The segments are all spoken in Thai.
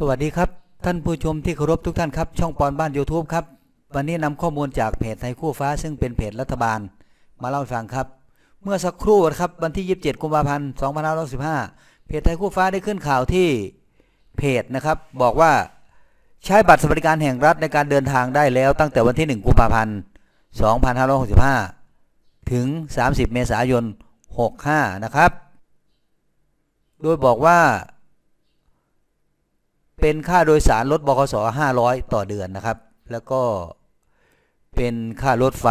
สวัสดีครับ ท่านผู้ชมที่เคารพทุกท่านครับ ช่องปอนบ้าน YouTube ครับ วันนี้นำข้อมูลจากเพจไทยคู่ฟ้า ซึ่งเป็นเพจรัฐบาล มาเล่าให้ฟังครับ เมื่อสักครู่ครับวันที่ 27 กุมภาพันธ์2565เพจไทยคู่ฟ้าได้ขึ้นข่าวที่เพจนะครับ บอกว่าใช้บัตรสวัสดิการแห่งรัฐในการเดินทางได้แล้วตั้งแต่วันที่ 1 กุมภาพันธ์ 2565 ถึง 30 เมษายน 65 นะครับ โดยบอกว่า เป็นค่าโดยสารรถบขส500 ต่อเดือนนะครับ แล้วก็เป็นค่ารถไฟ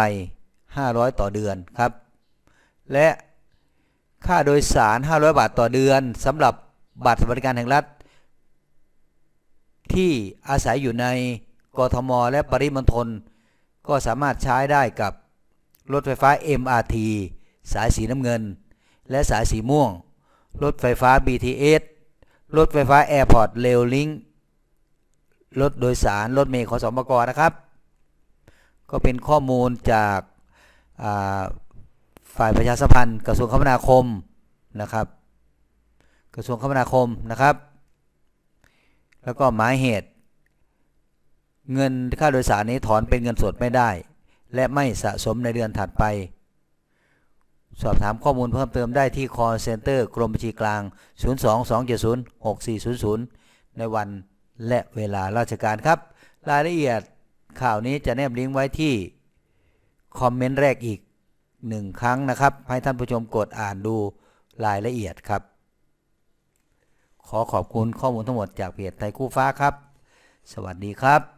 500 ต่อเดือนครับ และค่าโดยสาร 500 บาทต่อเดือนสำหรับบัตรสวัสดิการแห่งรัฐ ที่อาศัยอยู่ในกทม และปริมณฑลก็สามารถใช้ได้กับรถไฟฟ้า MRT สายสีน้ำเงิน และสายสีม่วง รถไฟฟ้า BTS รถไฟฟ้า Airport Rail Link รถโดยสาร รถเมล์ขอสมกนะครับ ก็เป็นข้อมูลจากาฝ่ายประชาสัมพันธ์กระทรวงคมนาคมนะครับ กระทรวงคมนาคมนะครับ แล้วก็หมายเหตุ เงินค่าโดยสารนี้ถอนเป็นเงินสดไม่ได้ และไม่สะสมในเดือนถัดไป สอบถามข้อมูลเพิ่มเติมได้ที่ call center กรมบัญชีกลาง 022706400 ในวันและเวลาราชการครับ รายละเอียดข่าวนี้จะแนบลิงก์ไว้ที่ คอมเมนต์แรกอีกหนึ่งครั้งนะครับ ให้ท่านผู้ชมกดอ่านดูรายละเอียดครับ ขอขอบคุณข้อมูลทั้งหมดจากเพจไทยคู่ฟ้าครับ สวัสดีครับ